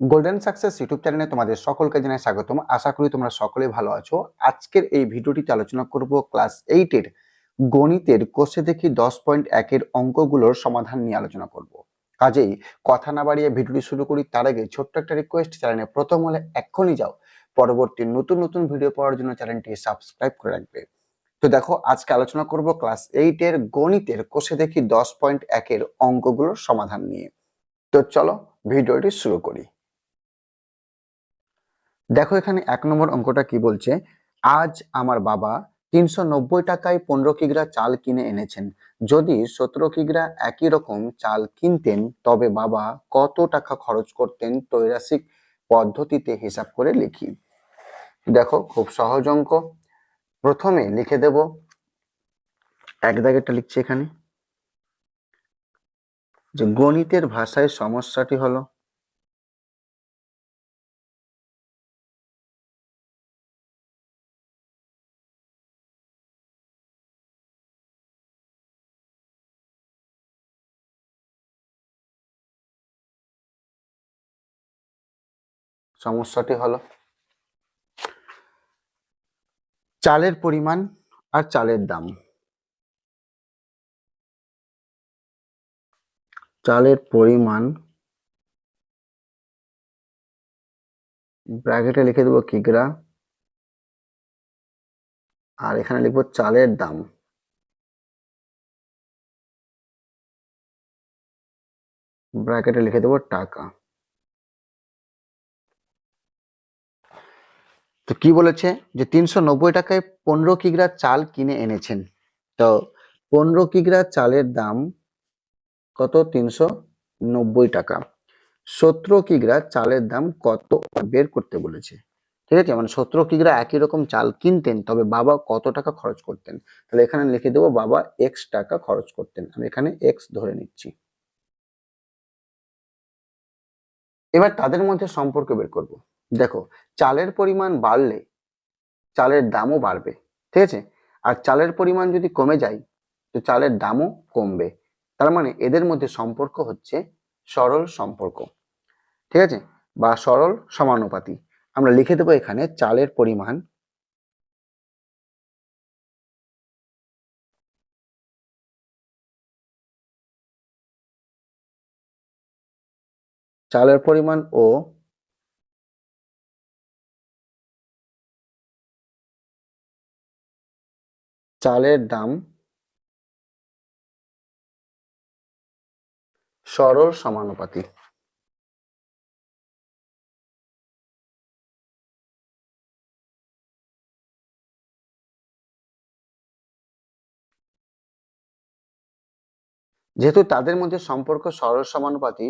Golden success YouTube চ্যানেলে তোমাদের সকলকে জানাই স্বাগতম। আশা করি তোমরা সকলে ভালো আছো। আজকের এই ভিডিওটিতে আলোচনা করব ক্লাস এইটের গণিতের কোষে দেখি দশ পয়েন্ট একের অঙ্কগুলোর সমাধান নিয়ে আলোচনা করব। কাজেই কথা না বাড়িয়ে ভিডিওটি শুরু করি, তার আগে ছোট্ট একটা রিকোয়েস্ট চ্যানেলে প্রথম হলে এক্ষুনি যাও। পরবর্তী নতুন নতুন ভিডিও পাওয়ার জন্য চ্যানেলটি সাবস্ক্রাইব করে রাখবে। তো দেখো, আজকে আলোচনা করব ক্লাস এইটের গণিতের কোষে দেখি দশ পয়েন্ট একের অঙ্কগুলোর সমাধান নিয়ে। তো চলো, ভিডিওটি শুরু করি। দেখো এখানে এক নম্বর অঙ্কটা কি বলছে? আজ আমার বাবা তিনশো নব্বই টাকায় পনেরো কিগ্রা চাল কিনে এনেছেন। যদি সতেরো কিগ্রা একই রকম চাল কিনতেন, তবে বাবা কত টাকা খরচ করতেন তৈরাসিক পদ্ধতিতে হিসাব করে লিখি। দেখো, খুব সহজ অঙ্ক। প্রথমে লিখে দেব। এক দাগেরটা লিখছি এখানে। যে গণিতের ভাষায় সমস্যাটি হলো সমস্যাটি হলো চালের পরিমাণ আর চালের দাম। চালের পরিমাণ ব্র্যাকেটে লিখে দেবো কিগ্রা। আর এখানে লিখব চালের দাম। ব্র্যাকেটে লিখে দেবো টাকা। তো কি বলেছে? যে তিনশো নব্বই টাকায় পনেরো কিগ্রা চাল কিনে এনেছেন। তো পনেরো কিগ্রা চালের দাম কত? তিনশো নব্বই টাকা। সতেরো কিগ্রা চালের দাম কত? বের করতে বলেছে। ঠিক আছে? মানে সতেরো কিগ্রা একই রকম চাল কিনতেন, তবে বাবা কত টাকা খরচ করতেন? তাহলে এখানে লিখে দেবো, বাবা এক্স টাকা খরচ করতেন। আমি এখানে এক্স ধরে নিচ্ছি। এবার তাদের মধ্যে সম্পর্ক বের করব। দেখো, চালের পরিমাণ বাড়লে চালের দামও বাড়বে, ঠিক আছে? আর চালের পরিমাণ যদি কমে যায়, তো চালের দামও কমবে। তার মানে এদের মধ্যে সম্পর্ক হচ্ছে সরল সম্পর্ক, ঠিক আছে? বা সরল সমানুপাতি। আমরা লিখে দেবো এখানে চালের পরিমাণ চালের পরিমাণ ও চালের দাম সরল সমানুপাতি যেহেতু তাদের মধ্যে সম্পর্ক সরল সমানুপাতি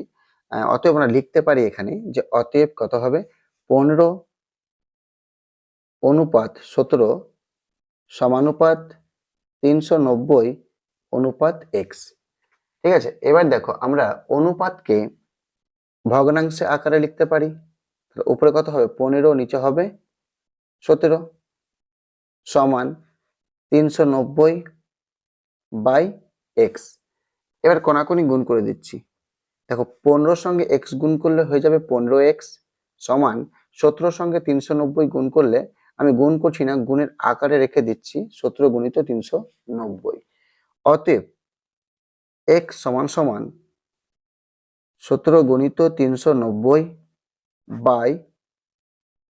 অতএব আমরা লিখতে পারি এখানে যে অতএব কত হবে? পনেরো অনুপাত সতেরো সমানুপাত তিনশো নব্বই অনুপাত এক্স ঠিক আছে, এবার দেখো আমরা অনুপাতকে ভগ্নাংশে আকারে লিখতে পারি। তাহলে উপরে কত হবে? পনেরো, নিচে হবে সতেরো সমান তিনশো নব্বই বাই এক্স এবার কোনাকুনি গুণ করে দিচ্ছি। দেখো, পনেরোর সঙ্গে এক্স গুণ করলে হয়ে যাবে পনেরো এক্স সমান সতেরোর সঙ্গে তিনশো নব্বই গুণ করলে আমি গুণ করছি না, গুণের আকারে রেখে দিচ্ছি সতেরো গুণিত তিনশো নব্বই। অতএব এক্স সমান সমান সতেরো গুণিত তিনশো নব্বই বাই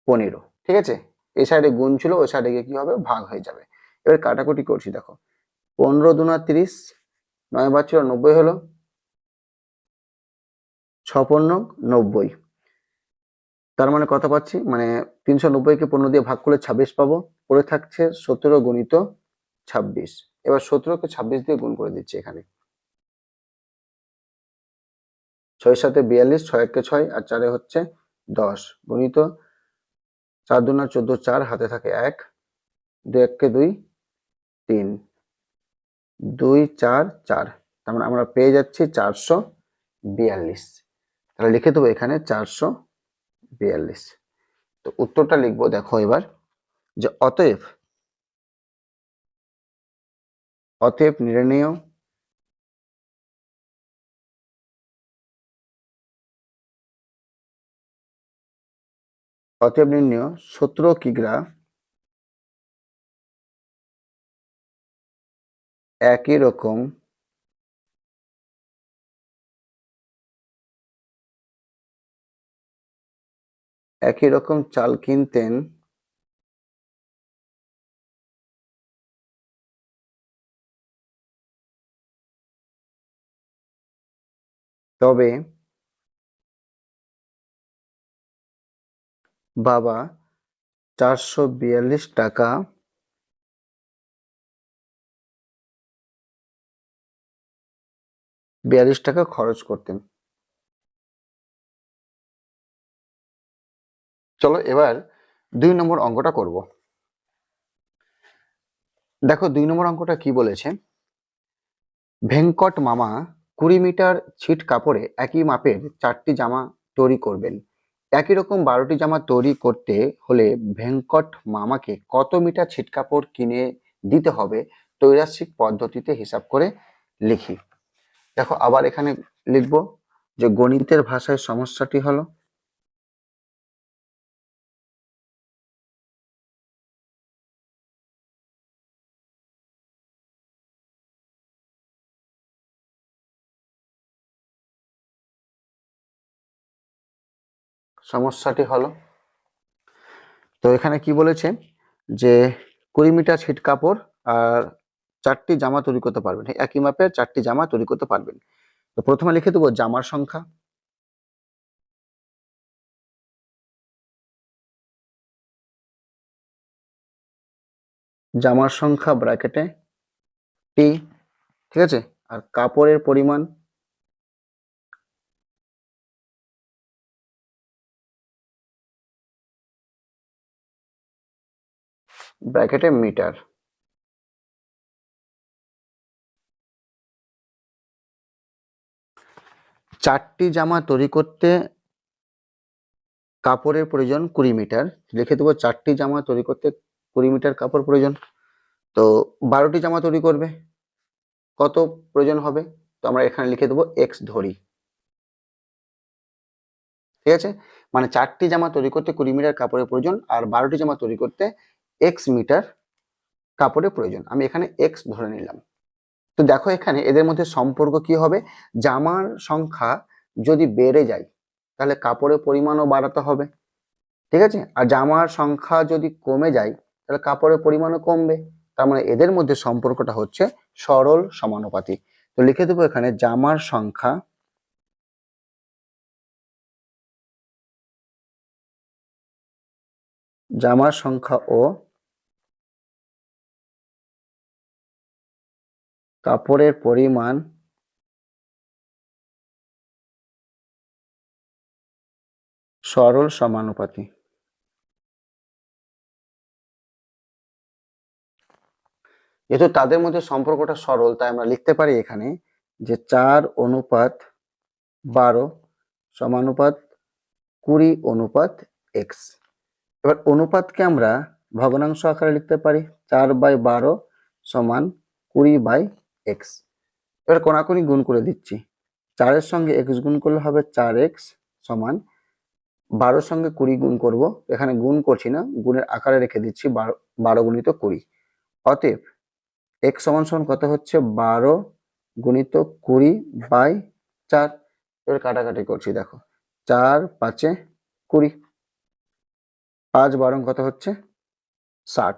পনেরো। ঠিক আছে? এই সাইডে গুণ ছিল, ওই সাইডে গিয়ে কি হবে? ভাগ হয়ে যাবে। এবার কাটাকুটি করছি, দেখো। পনেরো দুনা তিরিশ, নয় ছিল নব্বই হলো, ছপন্ন নব্বই। তার মানে কথা পাচ্ছি মানে তিনশো নব্বইকে পনেরো দিয়ে ভাগ করলে ছাব্বিশ পাবো, পড়ে থাকছে সতেরো গুণিত ছাব্বিশ। এবার সতেরোকে ছাব্বিশ দিয়ে গুণ করে দিচ্ছি এখানে। ছয় সাথে বিয়াল্লিশ ছয় একে ছয়, আর চারে হচ্ছে দশ। গুণিত চার দুনা চোদ্দ চার, হাতে থাকে এক। দুই এককে দুই, তিন। দুই, চার চার। তার মানে আমরা পেয়ে যাচ্ছি চারশো বিয়াল্লিশ। তাহলে লিখে দেবো এখানে চারশো বিয়াল্লিশ। তো উত্তরটা লিখব, দেখো এবার, যে অতএব অতএব নির্ণেয়, অতএব নির্ণয় সতেরো কিগ্রা একই রকম একই রকম চাল কিনতেন। তবে বাবা চারশো বিয়াল্লিশ টাকা বিয়াল্লিশ টাকা খরচ করতেন। চলো এবার দুই নম্বর অঙ্কটা করব। দেখো দুই নম্বর অঙ্কটা কি বলেছে? ভেঙ্কট মামা কুড়ি মিটার ছিট কাপড়ে একই মাপের চারটি জামা তৈরি করবেন। একই রকম বারোটি জামা তৈরি করতে হলে ভেঙ্কট মামাকে কত মিটার ছিট কাপড় কিনে দিতে হবে তৈরাসিক পদ্ধতিতে হিসাব করে লিখি। দেখো আবার এখানে লিখব যে গণিতের ভাষায় সমস্যাটি হলো সমস্যাটি হলো। তো এখানে কি বলেছে? যে কুড়ি মিটার ছিট কাপড় আর চারটি জামা তৈরি করতে পারবেন। একই মাপের চারটি জামা তৈরি করতে পারবেন। তো প্রথমে লিখে দেবো জামার সংখ্যা। জামার সংখ্যা ব্র্যাকেটে টি ঠিক আছে? আর কাপড়ের পরিমাণ ব্র্যাকেটে মিটার। চারটি জামা তৈরি করতে কাপড়ের প্রয়োজন কুড়ি মিটার। লিখে দেবো চারটি জামা তৈরি করতে কুড়ি মিটার কাপড় প্রয়োজন। তো বারোটি জামা তৈরি করবে। কত প্রয়োজন হবে? তো আমরা এখানে লিখে দেবো এক্স ধরি। ঠিক আছে? মানে চারটি জামা তৈরি করতে কুড়ি মিটার কাপড়ের প্রয়োজন আর বারোটি জামা তৈরি করতে এক্স মিটার কাপড়ের প্রয়োজন। আমি এখানে এক্স ধরে নিলাম। তো দেখো এখানে এদের মধ্যে সম্পর্ক কি হবে? জামার সংখ্যা যদি বেড়ে যায়, তাহলে কাপড়ের পরিমাণও বাড়াতে হবে। ঠিক আছে? আর জামার সংখ্যা যদি কমে যায়, তাহলে কাপড়ের পরিমাণও কমবে। তার মানে এদের মধ্যে সম্পর্কটা হচ্ছে সরল সমানুপাতি তো লিখে দেবো এখানে জামার সংখ্যা জামার সংখ্যা ও কাপড়ের পরিমাণ সরল সমানুপাতি যেহেতু তাদের মধ্যে সম্পর্কটা সরল, তাই আমরা লিখতে পারি এখানে যে চার অনুপাত বারো সমানুপাত কুড়ি অনুপাত এক্স এবার অনুপাতকে আমরা ভগ্নাংশ আকারে লিখতে পারি, চার বাই বারো সমান কুড়ি বাই এক্স। এবার কোনাকুনি গুণ করে দিচ্ছি। চারের সঙ্গে এক্স গুণ করলে হবে চার এক্স সমান বারোর সঙ্গে কুড়ি গুণ করব। এখানে গুণ করছি না, গুণের আকারে রেখে দিচ্ছি বারো বারো গুণিত কুড়ি। অতএব এক্স সমান সমান কত হচ্ছে? বারো গুণিত কুড়ি বাই চার। এবার কাটাকাটি করছি, দেখো। চার পাঁচে কুড়ি। পাঁচ বারং কত হচ্ছে? ষাট।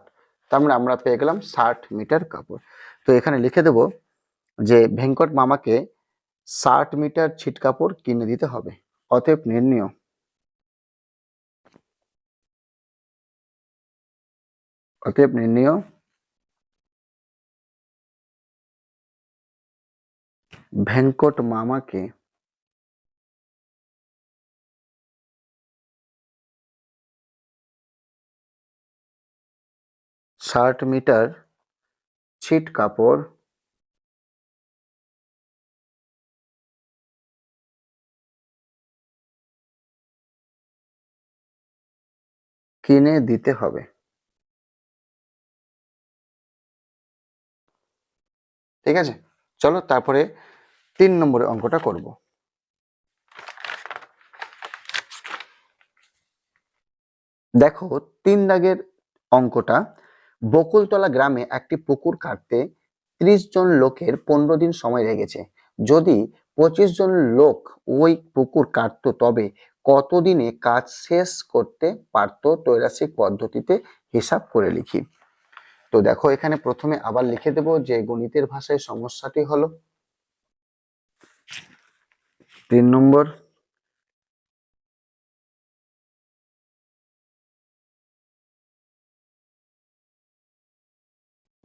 তার মানে আমরা পেয়ে গেলাম ষাট মিটার কাপড়। তো এখানে লিখে দেব যে ভেঙ্কট মামাকে ষাট মিটার ছিট কাপড় কিনে দিতে হবে, অতএব নির্ণয় অতএব নির্ণয় ভেঙ্কট মামাকে ষাট মিটার ছিট কাপড় কিনে দিতে হবে। ঠিক আছে? চলো তারপরে তিন নম্বরের অঙ্কটা করব। দেখো, তিন দাগের অঙ্কটা বকুলতলা গ্রামে একটি পুকুর কাটতে ত্রিশ জন লোকের পনেরো দিন সময় লেগেছে। যদি পঁচিশ জন লোক ওই পুকুর কাটতো, তবে কতদিনে কাজ শেষ করতে পারতো তৈরাসিক পদ্ধতিতে হিসাব করে লিখি। তো দেখো, এখানে প্রথমে আবার লিখে দেব যে গণিতের ভাষায় সমস্যাটি হলো। তিন নম্বর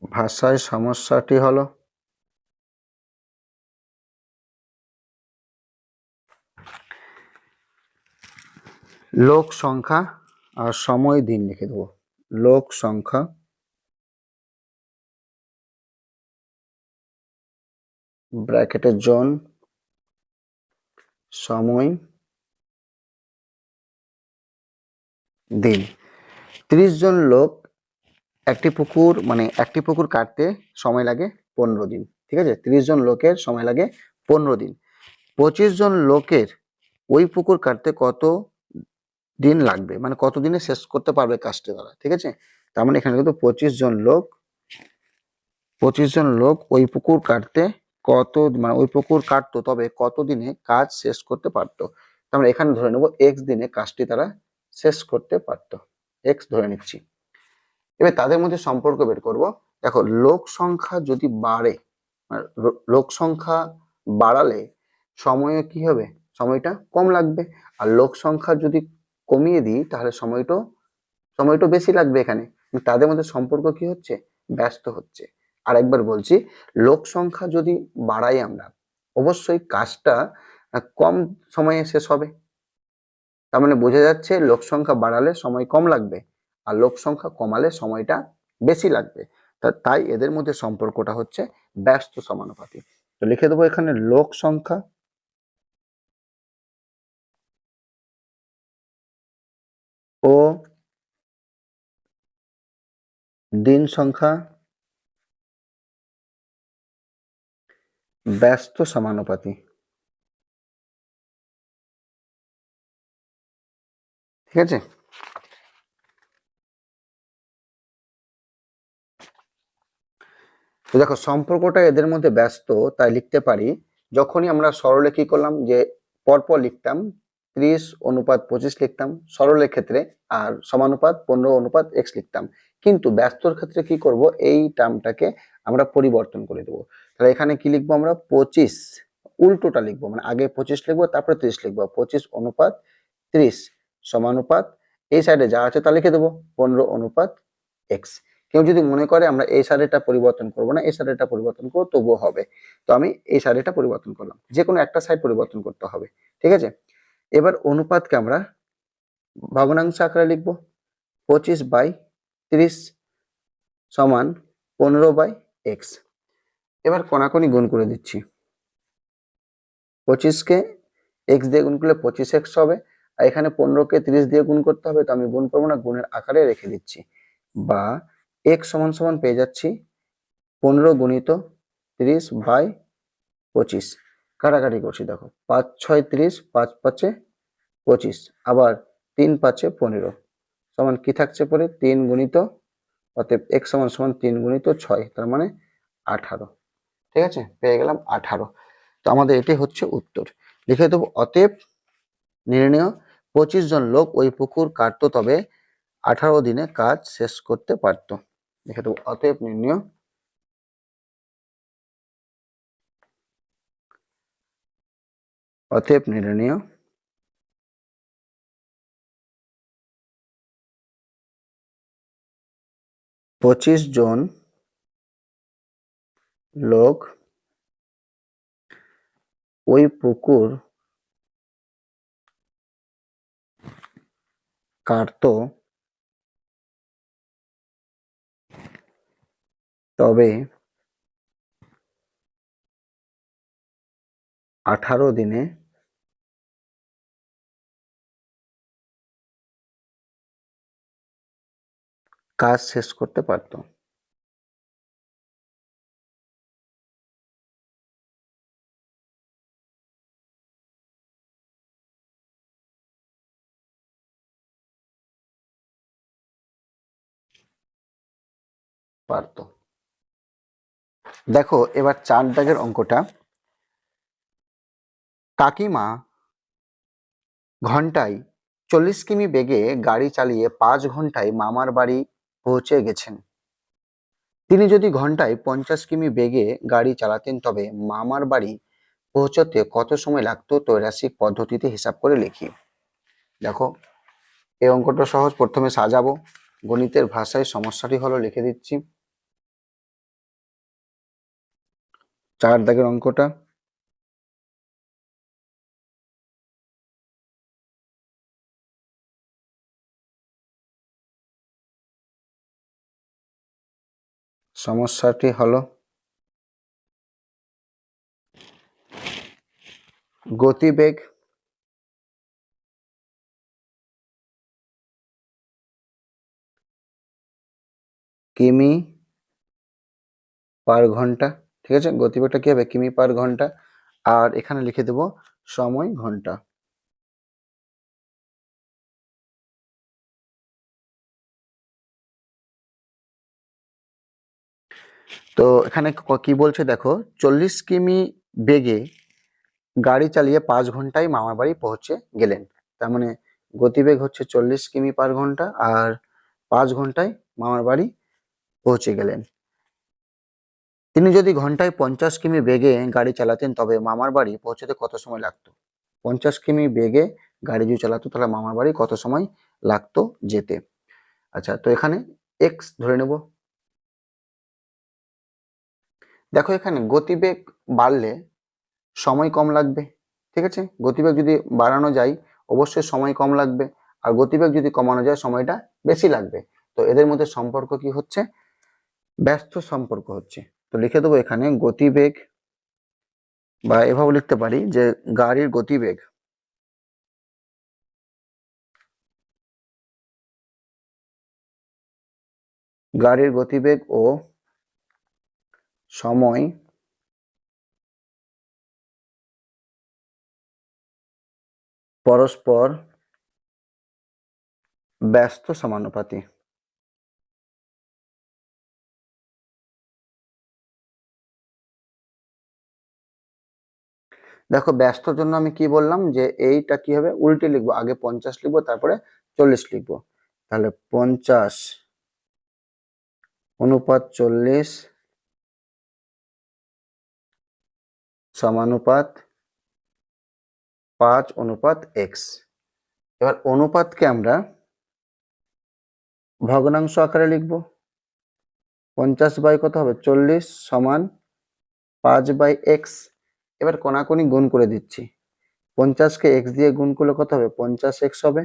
ভাষায় সমস্যাটি হলো? লোক সংখ্যা আর সময় দিন লিখে দেবো। লোক সংখ্যা ব্র্যাকেটে জন, সময় দিন। ত্রিশ জন লোক একটি পুকুর মানে একটি পুকুর কাটতে সময় লাগে পনেরো দিন। ঠিক আছে? ত্রিশ জন লোকের সময় লাগে পনেরো দিন। পঁচিশ জন লোকের ওই পুকুর কাটতে কত দিন লাগবে? মানে কত দিনে শেষ করতে পারবে কাজটি তারা? ঠিক আছে? তার মানে এখানে কিন্তু পঁচিশ জন লোক, পঁচিশ জন লোক ওই পুকুর কাটতে কত মানে ওই পুকুর কাটতো, তবে কত দিনে কাজ শেষ করতে পারতো? তার মানে এখানে ধরে নেব এক্স দিনে কাজটি তারা শেষ করতে পারতো। এক্স ধরে নিচ্ছি। এবার তাদের মধ্যে সম্পর্ক বের করব। দেখো, লোক সংখ্যা যদি বাড়ে লোক সংখ্যা বাড়ালে সময় কি হবে? সময়টা কম লাগবে। আর লোক সংখ্যা যদি কমিয়ে দিই, তাহলে সময়টা সময়টা বেশি লাগবে এখানে। তাদের মধ্যে সম্পর্ক কি হচ্ছে? ব্যস্ত হচ্ছে। আর একবার বলছি, লোক সংখ্যা যদি বাড়াই আমরা, অবশ্যই কাজটা কম সময়ে শেষ হবে। তার মানে বোঝা যাচ্ছে, লোক সংখ্যা বাড়ালে সময় কম লাগবে। আর লোক সংখ্যা কমালে সময়টা বেশি লাগবে। তাই এদের মধ্যে সম্পর্কটা হচ্ছে ব্যস্ত সমানুপাতি তো লিখে দেবো এখানে লোক সংখ্যা। ও দিন সংখ্যা। ব্যস্ত সমানুপাতি। ঠিক আছে? তো দেখো, সম্পর্কটা এদের মধ্যে ব্যস্ত, তাই লিখতে পারি। যখনই আমরা সরলে কি করলাম যে, পরপর লিখতাম, ত্রিশ অনুপাত পঁচিশ লিখতাম সরলের ক্ষেত্রে, আর সমানুপাত পনেরো অনুপাত এক্স লিখতাম। কিন্তু ব্যস্তর ক্ষেত্রে কি করব? এই টার্মটাকে আমরা পরিবর্তন করে দেবো। তাহলে এখানে কি লিখব আমরা? পঁচিশ, উল্টোটা লিখব। মানে আগে পঁচিশ লিখব, তারপরে ত্রিশ লিখব। পঁচিশ অনুপাত ত্রিশ সমানুপাত, এই সাইডে যা আছে তা লিখে দেবো। পনেরো অনুপাত এক্স কেউ যদি মনে করে আমরা এই সারিটা পরিবর্তন করব না, এই সারিটা পরিবর্তন করব, তবুও হবে। তো আমি এই সারিটা পরিবর্তন করলাম। যে কোনো একটা সাইড পরিবর্তন করতে হবে, ঠিক আছে? এবার অনুপাতকে আমরা ভগ্নাংশ আকারে লিখব, পঁচিশ বাই ত্রিশ সমান পনেরো বাই এক্স। এবার কোনাকুনি গুণ করে দিচ্ছি। পঁচিশকে এক্স দিয়ে গুণ করলে পঁচিশ এক্স হবে, আর এখানে পনেরোকে তিরিশ দিয়ে গুণ করতে হবে, তো আমি গুণ করব না, গুণের আকারে রেখে দিচ্ছি। বা এক্স সমান সমান পেয়ে যাচ্ছি পনেরো গুণিত তিরিশ বাই পঁচিশ। কাটাকাটি করছি, দেখো। পাঁচ, ছয়, তিরিশ, পাঁচ, পাঁচে পঁচিশ। আবার তিন, পাঁচে পনেরো। সমান কি থাকছে পরে? তিন গুণিত, অতএব এক্স সমান সমান তিন গুণিত ছয়, তার মানে আঠারো। ঠিক আছে? পেয়ে গেলাম আঠারো। তো আমাদের এটাই হচ্ছে উত্তর। লিখে দেবো, অতএব নির্ণয় পঁচিশ জন লোক ওই পুকুর কাটতো তবে আঠারো দিনে কাজ শেষ করতে পারতো। লিখে দেবো। অতএব নির্ণয়। অতএব নির্ণয়। পঁচিশ জন লোক ওই পুকুর কাটতো। তবে আঠারো দিনে কাজ শেষ করতে পারত। পারতো। দেখো, এবার চার দাগের অঙ্কটা। কাকিমা ঘন্টায় চল্লিশ কিমি বেগে গাড়ি চালিয়ে পাঁচ ঘন্টায় মামার বাড়ি পৌঁছে গেছেন। তিনি যদি ঘন্টায় পঞ্চাশ কিমি বেগে গাড়ি চালাতেন, তবে মামার বাড়ি পৌঁছতে কত সময় লাগতো তৈরাসিক পদ্ধতিতে হিসাব করে লিখি। দেখো, এই অঙ্কটা সহজ। প্রথমে সাজাবো। গণিতের ভাষায় সমস্যাটি হলো লিখে দিচ্ছি। চার দাগের অঙ্কটা। সমস্যাটি হলো গতিবেগ কিমি পার ঘণ্টা। ঠিক আছে? গতিবেগটা কি হবে? কিমি পার ঘণ্টা। আর এখানে লিখে দেব সময় ঘণ্টা। তো এখানে ক- বলছে দেখো, চল্লিশ কিমি বেগে গাড়ি চালিয়ে পাঁচ ঘন্টায় মামার বাড়ি পৌঁছে গেলেন। তার মানে গতিবেগ হচ্ছে চল্লিশ কিমি পার ঘণ্টা, আর পাঁচ ঘন্টায় মামার বাড়ি পৌঁছে গেলেন। তিনি যদি ঘন্টায় পঞ্চাশ কিমি বেগে গাড়ি চালাতেন, তবে মামার বাড়ি পৌঁছতে কত সময় লাগতো? পঞ্চাশ কিমি বেগে গাড়ি যদি চালাতো, তাহলে মামার বাড়ি কত সময় লাগতো যেতে? আচ্ছা তো এখানে এক্স ধরে নেব। দেখো এখানে গতিবেগ বাড়লে সময় কম লাগবে, ঠিক আছে? গতিবেগ যদি বাড়ানো যায়, অবশ্যই সময় কম লাগবে। আর গতিবেগ যদি কমানো যায়, সময়টা বেশি লাগবে। তো এদের মধ্যে সম্পর্ক কি হচ্ছে? ব্যস্ত সম্পর্ক হচ্ছে। তো লিখে দেবো এখানে গতিবেগ বা এভাবে লিখতে পারি যে গাড়ির গতিবেগ। গাড়ির গতিবেগ ও সময় পরস্পর ব্যস্ত সমানুপাতি। দেখো ব্যস্ত জন্য আমি কি বললাম যে এইটা কি হবে? উল্টে লিখব, আগে পঞ্চাশ লিখব, তারপরে চল্লিশ লিখব। তাহলে পঞ্চাশ অনুপাত চল্লিশ সমানুপাত পাঁচ অনুপাত এক্স। এবার অনুপাতকে আমরা ভগ্নাংশ আকারে লিখব। পঞ্চাশ বাই কত হবে? চল্লিশ সমান পাঁচ বাই এক্স এবার কোনাকুনি গুণ করে দিচ্ছি। পঞ্চাশকে এক্স দিয়ে গুণ করলে কত হবে? পঞ্চাশ এক্স হবে।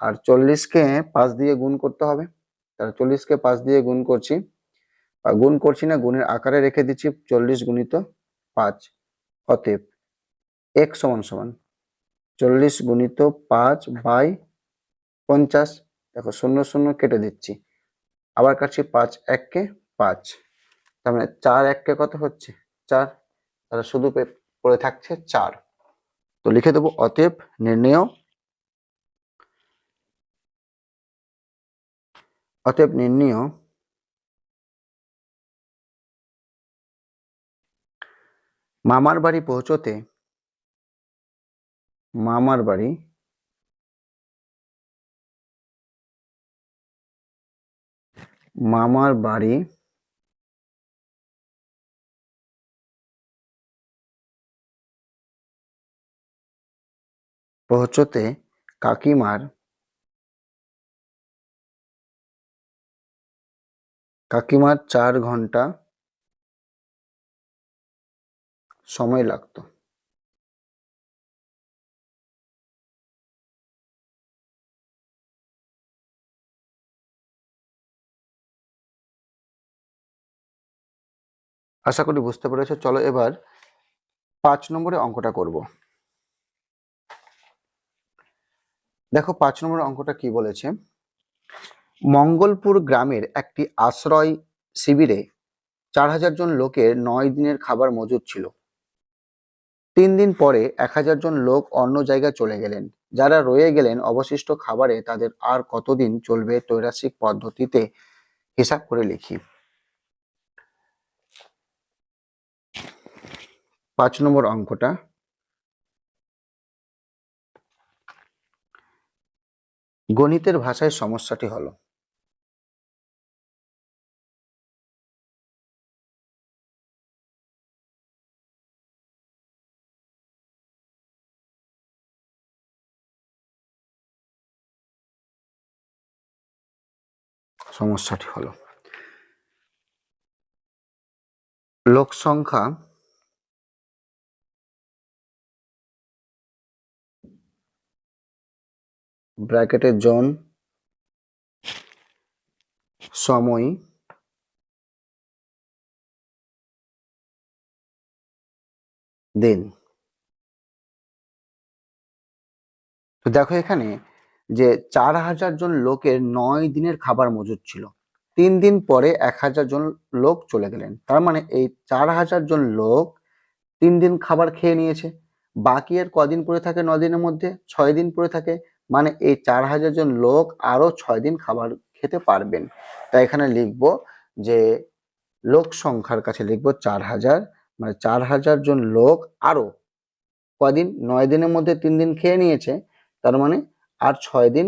আর চল্লিশকে পাঁচ দিয়ে গুণ করতে হবে। তাহলে চল্লিশকে পাঁচ দিয়ে গুণ করছি। আর গুণ করছি না, গুণের আকারে রেখে দিচ্ছি চল্লিশ গুণিত পাঁচ। অতএব এক সমান সমান চল্লিশ গুণিত পাঁচ বাই পঞ্চাশ। দেখো শূন্য শূন্য কেটে দিচ্ছি। আবার কাটছি পাঁচ এককে পাঁচ। তার মানে চার এককে কত হচ্ছে? চার। তাহলে শুধু পড়ে থাকছে চার। তো লিখে দেবো অতএব নির্ণেয়। অতএব নির্ণেয়। মামার বাড়ি পৌঁছতে, মামার বাড়ি মামার বাড়ি পৌঁছতে কাকিমার কাকিমার চার ঘণ্টা সময় লাগতো। আশা করি বুঝতে পেরেছ। চলো এবার পাঁচ নম্বরে অঙ্কটা করব। দেখো পাঁচ নম্বর অঙ্কটা কি বলেছে? মঙ্গলপুর গ্রামের একটি আশ্রয় শিবিরে চার হাজার জন লোকের নয় দিনের খাবার মজুদ ছিল। তিন দিন পরে এক হাজার জন লোক অন্য জায়গায় চলে গেলেন। যারা রয়ে গেলেন অবশিষ্ট খাবারে তাদের আর কতদিন চলবে তৈরাসিক পদ্ধতিতে হিসাব করে লিখি। পাঁচ নম্বর অঙ্কটা গণিতের ভাষায় সমস্যাটি হলো। সমস্যাটি হলো। লোক সংখ্যা ব্র্যাকেটের জন, সময়, দিন। তো দেখো এখানে যে চার হাজার জন লোকের নয় দিনের খাবার মজুদ ছিল। তিন দিন পরে এক হাজার জন লোক চলে গেলেন। তার মানে এই চার হাজার জন লোক তিন দিন খাবার খেয়ে নিয়েছে। বাকি আর কদিন পরে থাকে? ন দিনের মধ্যে? ছয় দিন পরে থাকে? মানে এই চার হাজার জন লোক আরও ছয় দিন খাবার খেতে পারবেন। তাই এখানে লিখব যে লোক সংখ্যার কাছে লিখব চার হাজার মানে চার হাজার জন লোক আরও কদিন? নয় দিনের মধ্যে তিন দিন খেয়ে নিয়েছে, তার মানে আর ছয় দিন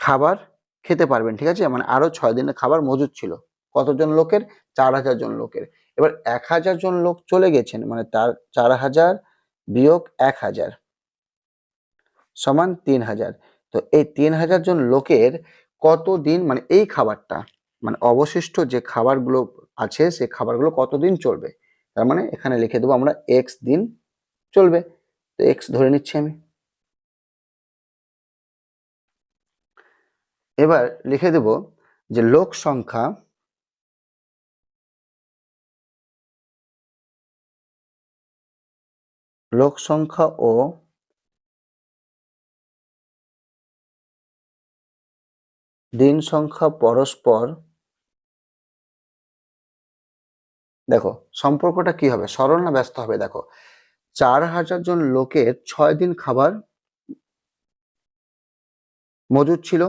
খাবার খেতে পারবেন, ঠিক আছে? মানে আরও ছয় দিনের খাবার মজুদ ছিল। কতজন লোকের? চার হাজার জন লোকের। এবার এক হাজার জন লোক চলে গেছেন মানে তার চার হাজার বিয়োগ এক হাজার। সমান তিন হাজার। তো এই তিন হাজার জন লোকের কতদিন মানে এই খাবারটা মানে অবশিষ্ট যে খাবারগুলো আছে সেই খাবারগুলো কতদিন চলবে? তার মানে এখানে লিখে দেবো আমরা এক্স দিন চলবে। তো এক্স ধরে নিচ্ছি আমি। এবার লিখে দেব যে লোক সংখ্যা লোক সংখ্যা ও দিন সংখ্যা পরস্পর দেখো, সম্পর্কটা কি হবে? সরল না ব্যস্ত হবে? দেখো, চার হাজার জন লোকের ছয় দিন খাবার মজুদ ছিল।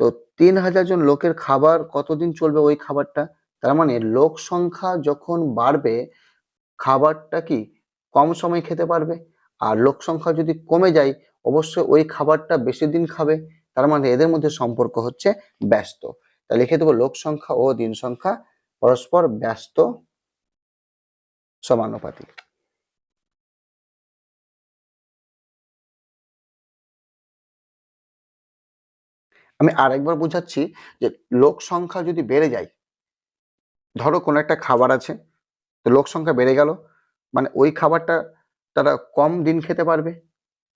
তো তিন হাজার জন লোকের খাবার কতদিন চলবে ওই খাবারটা? তার মানে লোক সংখ্যা যখন বাড়বে, খাবারটা কি কম সময় খেতে পারবে? আর লোক সংখ্যা যদি কমে যায়, অবশ্যই ওই খাবারটা বেশি দিন খাবে। তার মানে এদের মধ্যে সম্পর্ক হচ্ছে ব্যস্ত। তা লিখে দেবো লোক সংখ্যা ও দিন সংখ্যা, পরস্পর ব্যস্ত সমানুপাতিক। আমি আরেকবার বোঝাচ্ছি যে লোক সংখ্যা যদি বেড়ে যায়, ধরো কোনো একটা খাবার আছে, তো লোক সংখ্যা বেড়ে গেল মানে ওই খাবারটা তারা কম দিন খেতে পারবে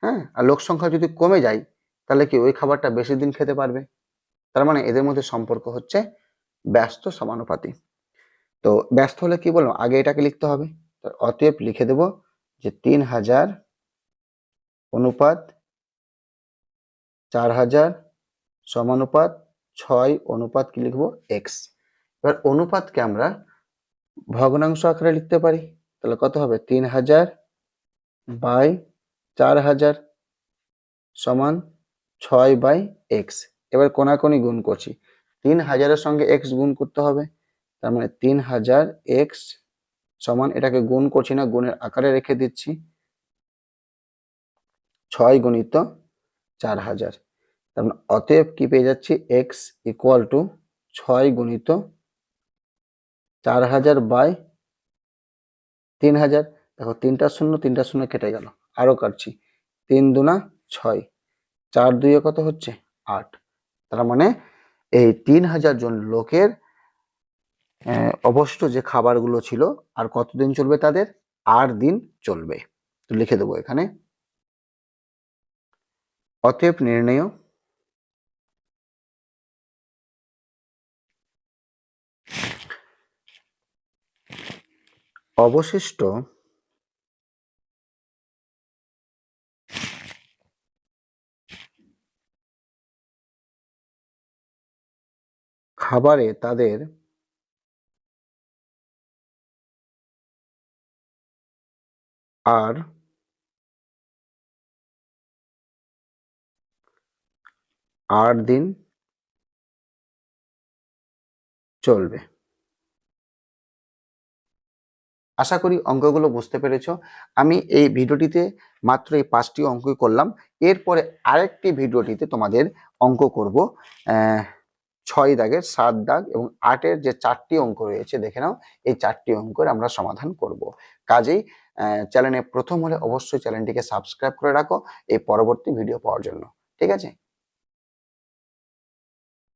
হ্যাঁ? আর লোক সংখ্যা যদি কমে যায় তাহলে কি ওই খাবারটা বেশি দিন খেতে পারবে? তার মানে এদের মধ্যে সম্পর্ক হচ্ছে ব্যস্ত সমানুপাতি। তো ব্যস্ত হলে কি বললাম? আগে এটাকে লিখতে হবে। অতএব লিখে দেব যে তিন হাজার অনুপাত চার হাজার সমানুপাত ছয় অনুপাত কি লিখব? এক্স এবার অনুপাতকে আমরা ভগ্নাংশ আকারে লিখতে পারি। তাহলে কত হবে? তিন হাজার বাই চার হাজার সমান ছয় বাই এক্স এবার কোনাকুনি গুণ করছি। তিন হাজারের সঙ্গে এক্স গুণ করতে হবে। তার মানে তিন হাজার এক্স সমান এটাকে গুণ করছি না, গুণের আকারে রেখে দিচ্ছি। ছয় গুণিত চার হাজার। তার মানে অতএব কি পেয়ে যাচ্ছি? এক্স ইকুয়াল টু ছয় গুণিত চার হাজার বাই তিন হাজার। দেখো তিনটা শূন্য তিনটা শূন্য কেটে গেল। আরও কাটছি। তিন দুনা ছয়। চার দুইয়ে কত হচ্ছে? আট। তার মানে এই তিন হাজার জন লোকের অবশিষ্ট যে খাবারগুলো ছিল, আর কতদিন চলবে তাদের? আট দিন চলবে। তো লিখে দেবো এখানে। অতএব নির্ণয়। অবশিষ্ট খাবারে তাদের আর আট দিন চলবে। আশা করি অঙ্কগুলো বুঝতে পেরেছ। আমি এই ভিডিওটিতে মাত্র এই পাঁচটি অঙ্কই করলাম। এরপরে আরেকটি ভিডিওটিতে তোমাদের অঙ্ক করব। ছয় দাগের সাত দাগ এবং আটের যে চারটি অঙ্ক রয়েছে, দেখে নাও, এই চারটি অঙ্কের আমরা সমাধান করব। কাজেই চ্যানেলে প্রথম হলে অবশ্যই চ্যানেলটিকে সাবস্ক্রাইব করে রাখো এই পরবর্তী ভিডিও পাওয়ার জন্য। ঠিক আছে?